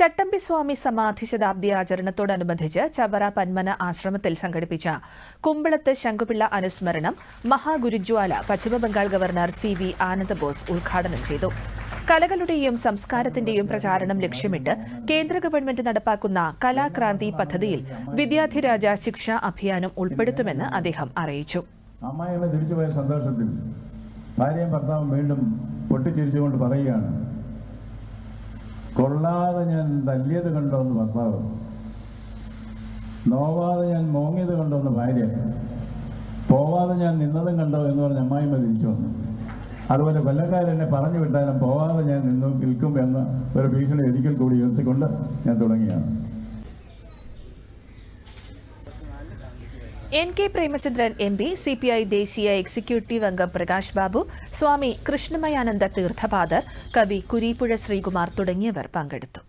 ചട്ടമ്പി സ്വാമി സമാധി ശതാബ്ദി ആചരണത്തോടനുബന്ധിച്ച് ചവറ പന്മന ആശ്രമത്തിൽ സംഘടിപ്പിച്ച കുമ്പളത്ത് ശങ്കുപിള്ള അനുസ്മരണം മഹാഗുരുജ്വാല Paschimabangal governor C V Ananda Bose ഉദ്ഘാടനം ചെയ്തു. കലകളുടെയും സംസ്കാരത്തിന്റെയും പ്രചാരണം ലക്ഷ്യമിട്ട് കേന്ദ്ര ഗവൺമെന്റ് നടപ്പാക്കുന്ന കലാക്രാന്തി പദ്ധതിയിൽ വിദ്യാധിരാജ ശിക്ഷാ അഭിയാനും ഉൾപ്പെടുത്തുമെന്ന് അദ്ദേഹം അറിയിച്ചു. അമ്മായിയമ്മ തിരിച്ചുപോയ സന്തോഷത്തിൽ ഭാര്യയും ഭർത്താവും വീണ്ടും പൊട്ടിച്ചിരിച്ചുകൊണ്ട് പറയുകയാണ് കൊള്ളാതെ ഞാൻ തല്ലിയത് കണ്ടോ എന്ന് ഭർത്താവ്. നോവാതെ ഞാൻ മോങ്ങിയത് കണ്ടോ എന്ന് ഭാര്യ. പോവാതെ ഞാൻ നിന്നതും കണ്ടോ എന്ന് പറഞ്ഞ അമ്മായിമ്മ തിരിച്ചു വന്നു. അതുപോലെ കൊല്ലക്കാരെന്നെ പറഞ്ഞു വിട്ടാലും പോവാതെ ഞാൻ നിന്നു നിൽക്കും എന്ന ഒരു ഭീഷണി ഒരിക്കൽ കൂടി ഉയർത്തിക്കൊണ്ട് ഞാൻ തുടങ്ങിയാണ്. N K Premachandran M P C P I ദേശീയ എക്സിക്യൂട്ടീവ് അംഗം പ്രകാശ് ബാബു സ്വാമി കൃഷ്ണമയാനന്ദ തീർത്ഥപാദർ കവി കുരീപ്പുഴ ശ്രീകുമാർ തുടങ്ങിയവർ പങ്കെടുത്തു.